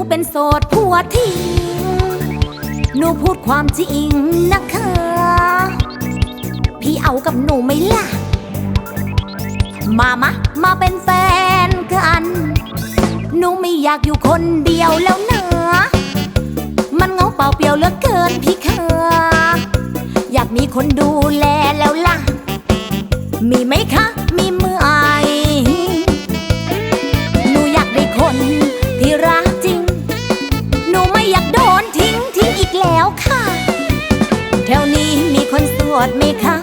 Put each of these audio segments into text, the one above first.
ูเป็นโสดผัวทิ้งหนูพูดความจริงนะคะ พี่เอากับหนูไหมล่ะ มามามาเป็นแฟนกัน หนูไม่อยากอยู่คนเดียวแล้วนะมันเงาเปล่าเปลียวเหลือเกินพี่คะอยากมีคนดูแลแล้วล่ะ มีไหมคะ แล้วค่ะ แถวนี้มีคนสวดไหมคะ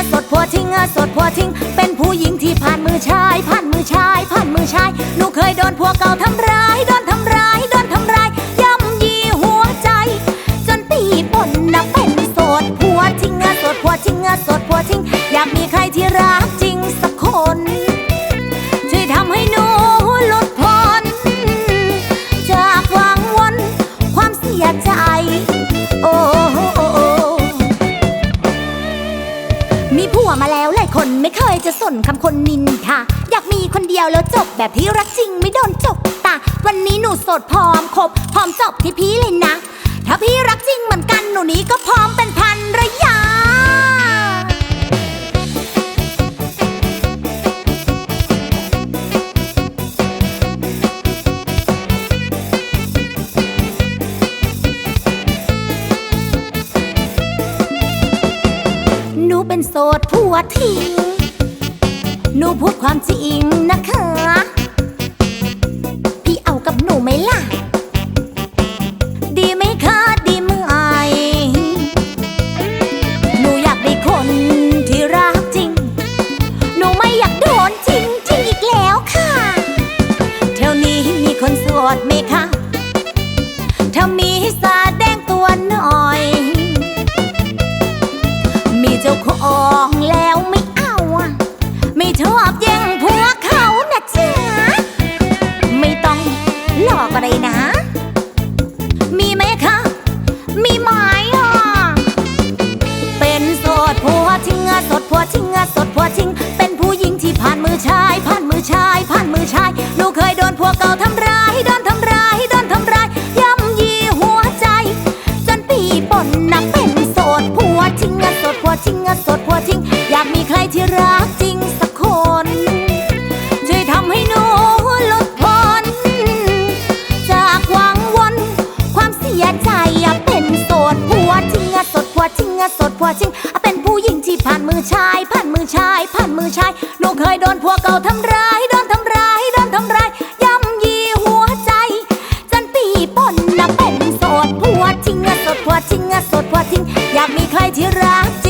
อสดผัวทิ้งออสดผัวทิ้ง เป็นผู้หญิงที่ผ่านมือชายผ่านมือชายผ่านมือชายหนูเคยโดนผัวเก่าทำ มีผัวมาแล้วหลายคนไม่เคยจะสนคำคนนินค่ะอยากมีคนเดียวแล้วจบแบบที่รักจริงไม่โดนจบตาวันนี้หนูโสดพร้อมครบพร้อมจบที่พี่เลยนะ ถ้าพี่รักจริงเหมือนกันหนูนี้ก็พร้อมเป็นพันระยะ เป็นโสดผัวทิ้ง หนูพูดความจริงนะคะ พี่เอากับหนูไหมล่ะ ดีไหมคะดีเมื่อไหร่หนูอยากได้คนที่รักจริง หนูไม่อยากโดนจริงจริงอีกแล้วค่ะ แถวนี้มีคนโสดไหมคะ นะ ยใจอะเป็นโสดผัวทิ้งอะสดผัวทิ้งอะสดผัวทิ้งอะเป็นผู้หญิงที่ผ่านมือชายผ่านมือชายผ่านมือชายหนูเคยโดนผัวเก่าทำร้ายโดนทำร้ายโดนทำร้ายย่ำยีหัวใจ จนปีปนนะเป็นโสดผัวทิ้งอะสดผัวทิ้งอะสดผัวทิ้งอยากมีใครที่รักจ